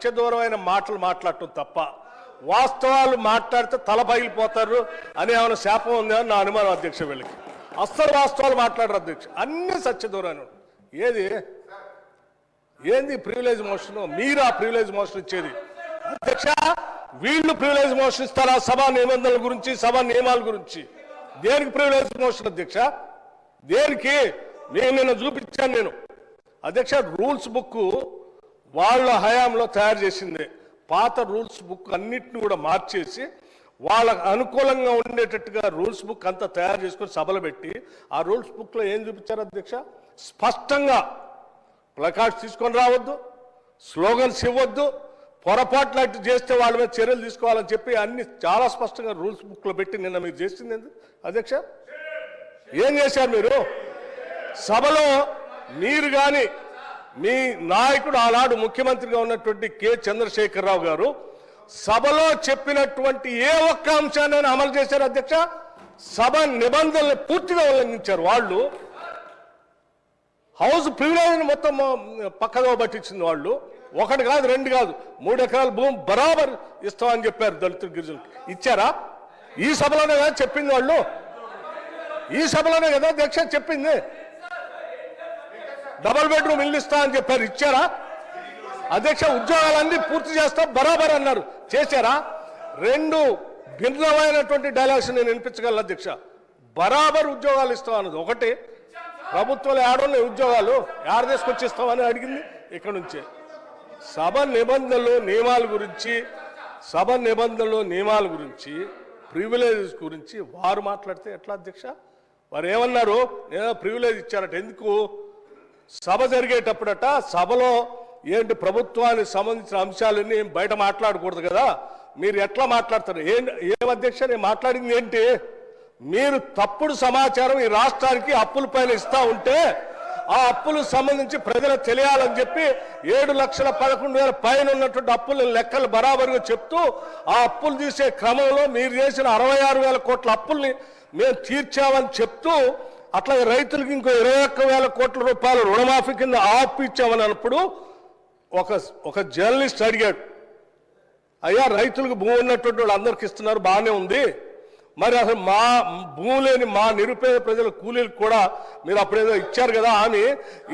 సత్యదూరమైన మాటలు మాట్లాడటం తప్ప వాస్తవాలు మాట్లాడితే తల పగిలిపోతారు అని ఏమైనా శాపం ఉందా అని నా అనుమానం అధ్యక్ష వీళ్ళకి. అస్సలు వాస్తవాలు మాట్లాడరు అధ్యక్ష. అన్ని సత్యదూరాన్ని ఏది? ఏంది ప్రివిలేజ్ మోషన్? మీరు ఆ ప్రివిలేజ్ మోషన్ ఇచ్చేది. అధ్యక్ష వీళ్ళు ప్రివిలేజ్ మోషన్ ఇస్తారా? సభా నిబంధనల గురించి సభా నియమాల గురించి. దేనికి ప్రివిలేజ్ మోషన్ అధ్యక్ష? దేనికి? నేను నిన్న చూపించాను నేను. అధ్యక్ష రూల్స్ బుక్ వాళ్ళ హయాంలో తయారు చేసింది. పాత రూల్స్ బుక్ అన్నిటిని కూడా మార్చేసి వాళ్ళకు అనుకూలంగా ఉండేటట్టుగా రూల్స్ బుక్ అంతా తయారు చేసుకొని సభలు పెట్టి ఆ రూల్స్ బుక్లో ఏం చూపించారు అధ్యక్ష? స్పష్టంగా ప్లకార్డ్స్ తీసుకొని రావద్దు స్లోగన్స్ ఇవ్వద్దు పొరపాట్లు చేస్తే వాళ్ళ మీద చర్యలు తీసుకోవాలని చెప్పి అన్ని చాలా స్పష్టంగా రూల్స్ బుక్లో పెట్టి నిన్న మీరు చేసింది ఎందుకు అధ్యక్ష? ఏం చేశారు మీరు? సభలో మీరు కానీ మీ నాయకుడు ఆనాడు ముఖ్యమంత్రిగా ఉన్నటువంటి కె చంద్రశేఖరరావు గారు సభలో చెప్పినటువంటి ఏ ఒక్క అంశాన్ని అమలు చేశారు అధ్యక్ష? సభ నిబంధనలు పూర్తిగా ఉల్లంఘించారు. వాళ్ళు హౌస్ ప్రివిలేజ్ మొత్తం పక్కదో పట్టించింది వాళ్ళు. ఒకటి కాదు రెండు కాదు మూడు ఎకరాల భూమి బరాబర్ ఇస్తామని చెప్పారు దళిత గిరిజనులకు ఇచ్చారా? ఈ సభలోనే కదా చెప్పింది వాళ్ళు. ఈ సభలోనే కదా అధ్యక్ష చెప్పింది. డబల్ బెడ్రూమ్ ఇల్లు ఇస్తా అని చెప్పారు. ఇచ్చారా? అధ్యక్ష ఉద్యోగాలన్నీ పూర్తి చేస్తా బరాబర్ అన్నారు. చేశారా? రెండు భిన్నమైనటువంటి డైలాగ్స్ నేను వినిపించగలను అధ్యక్ష. బరాబర్ ఉద్యోగాలు ఇస్తాం అన్నది ఒకటి. ప్రభుత్వంలో ఏడున్నాయి ఉద్యోగాలు యాడ తీసుకొచ్చి ఇస్తామని అడిగింది ఇక్కడ నుంచే. సభ నిబంధనలు నియమాల గురించి సభ నిబంధనలు నియమాల గురించి ప్రివిలేజెస్ గురించి వారు మాట్లాడితే ఎట్లా అధ్యక్ష? వారు ఏమన్నారు? ఏదో ప్రివిలేజ్ ఇచ్చారట. ఎందుకు? సభ జరిగేటప్పుడట సభలో ఏంటి ప్రభుత్వానికి సంబంధించిన అంశాలన్నీ బయట మాట్లాడకూడదు కదా? మీరు ఎట్లా మాట్లాడతారు? ఏం ఏం అధ్యక్ష నేను మాట్లాడింది ఏంటి? మీరు తప్పుడు సమాచారం ఈ రాష్ట్రానికి అప్పుల పైన ఇస్తా ఉంటే ఆ అప్పులు సంబంధించి ప్రజలకు తెలియాలని చెప్పి ఏడు లక్షల పదకొండు వేల పైన ఉన్నటువంటి అప్పుల లెక్కలు బరాబరుగా చెప్తూ ఆ అప్పులు తీసే క్రమంలో మీరు చేసిన అరవై ఆరు వేల కోట్ల అప్పుల్ని మేము తీర్చామని చెప్తూ అట్లాగే రైతులకు ఇంకో ఇరవై ఒక్క వేల కోట్ల రూపాయలు రుణమాఫీ కింద ఆపు ఇచ్చామని అన్నప్పుడు ఒక ఒక జర్నలిస్ట్ అడిగాడు అయ్యా రైతులకు భూమి ఉన్నటువంటి వాళ్ళు అందరికి ఇస్తున్నారు బాగానే ఉంది. మరి అసలు మా భూమి లేని మా నిరుపేద ప్రజల కూలీలకు కూడా మీరు అప్పుడేదో ఇచ్చారు కదా అని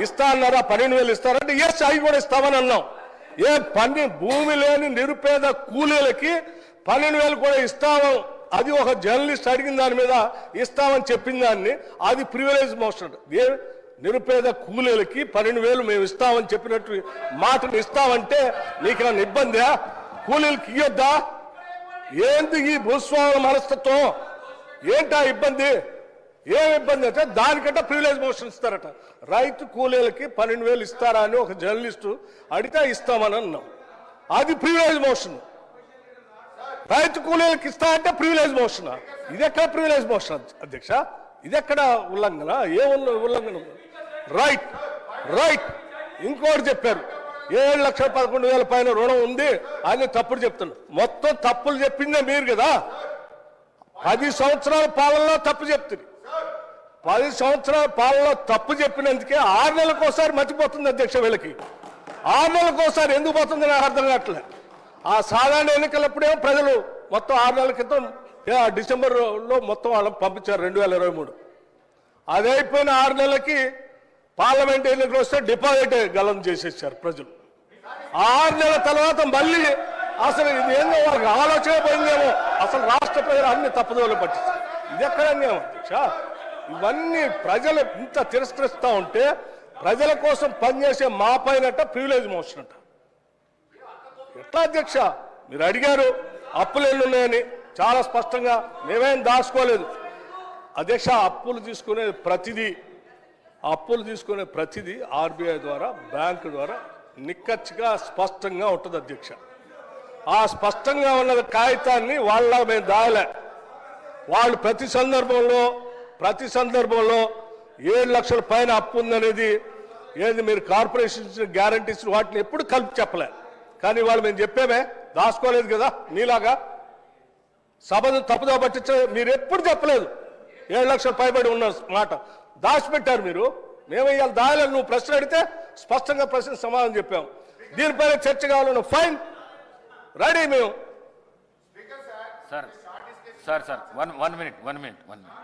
ఇస్తా అన్నారా? పన్నెండు వేలు ఇస్తారంటే ఎస్ అవి కూడా ఇస్తామని అన్నాం. ఏ పని భూమి లేని నిరుపేద కూలీలకి పన్నెండు వేలు కూడా ఇస్తాము. అది ఒక జర్నలిస్ట్ అడిగిన దాని మీద ఇస్తామని చెప్పిన దాన్ని అది ప్రివిలేజ్ మోషన్. ఏ నిరుపేద కూలీలకి పన్నెండు వేలు మేము ఇస్తామని చెప్పినట్టు మాటను ఇస్తామంటే నీకేమైనా ఇబ్బందా? కూలీలకి ఇయ్యొద్దా? ఏంది ఈ భూస్వాముల మనస్తత్వం? ఏంటా ఇబ్బంది? ఏం ఇబ్బంది అంటే దానికంటే ప్రివిలేజ్ మోషన్ ఇస్తారట. రైతు కూలీలకి పన్నెండు వేలు ఇస్తారా అని ఒక జర్నలిస్టు అడిగితే ఇస్తామని అన్నాం. అది ప్రివిలేజ్ మోషన్. రైతు కూలీలకు ఇస్తా అంటే ప్రివిలేజ్ మోషన్. ఇది ఎక్కడ ప్రివిలేజ్ మోషన్ అధ్యక్ష? ఇది ఎక్కడ ఉల్లంఘన? ఏ ఉల్లంఘన? రైట్ రైట్ ఇంకోటి చెప్పారు. ఏడు లక్షల పదకొండు వేల పైన రుణం ఉంది అని తప్పుడు చెప్తున్నారు మొత్తం తప్పులు చెప్పిందే మీరు కదా? పది సంవత్సరాల పాలనలో తప్పు చెప్తుంది. పది సంవత్సరాల పాలనలో తప్పు చెప్పినందుకే ఆరు నెలలకు ఒకసారి మర్చిపోతుంది అధ్యక్ష వీళ్ళకి. ఆరు నెలలకు ఒకసారి ఎందుకు పోతుంది నాకు అర్థం కావట్లేదు ఆ సాధారణ ఎన్నికలప్పుడేమో ప్రజలు మొత్తం ఆరు నెలల క్రితం ఆ డిసెంబర్లో మొత్తం వాళ్ళని పంపించారు రెండు వేల ఇరవై మూడు. అది అయిపోయిన ఆరు నెలలకి పార్లమెంట్ ఎన్నికలు వస్తే డిపాజిట్ గలం చేసేసారు ప్రజలు. ఆరు నెలల తర్వాత మళ్ళీ అసలు ఇది ఏందో వాళ్ళకి ఆలోచన పోయిందేమో. అసలు రాష్ట్ర ప్రజలు అన్ని తప్పుదోలు పట్టిస్తారు ఇది ఎక్కడ అధ్యక్ష? ఇవన్నీ ప్రజలు ఇంత తిరస్కరిస్తూ ఉంటే ప్రజల కోసం పనిచేసే మా పైనట ప్రివిలేజ్ మోషన్ అంట. ఎట్లా అధ్యక్ష మీరు అడిగారు అప్పులు ఎన్ని ఉన్నాయని చాలా స్పష్టంగా మేమేం దాచుకోలేదు. అధ్యక్ష అప్పులు తీసుకునే ప్రతిదీ అప్పులు తీసుకునే ప్రతిదీ ఆర్బీఐ ద్వారా బ్యాంకు ద్వారా నిక్కచ్చిగా స్పష్టంగా ఉంటుంది అధ్యక్ష. ఆ స్పష్టంగా ఉన్న కాగితాన్ని వాళ్ళ మేము దాయలే. వాళ్ళు ప్రతి సందర్భంలో ప్రతి సందర్భంలో ఏడు లక్షల పైన అప్పు ఉందనేది ఏది మీరు కార్పొరేషన్ ఇచ్చిన గ్యారంటీస్ వాటిని ఎప్పుడు కలిపి చెప్పలే. కానీ వాళ్ళు మేము చెప్పేమే దాచుకోలేదు కదా నీలాగా సభను తప్పుదో పట్టించ మీరు ఎప్పుడు చెప్పలేదు ఏడు లక్షలు పైబడి ఉన్న మాట దాచిపెట్టారు మీరు మేము దాయాలని నువ్వు ప్రశ్న అడిగితే స్పష్టంగా ప్రశ్న సమాధానం చెప్పాము దీనిపైన చర్చ కావాలన్న ఫైన్ రెడీ మేము sir sir sir one one minute one minute one minute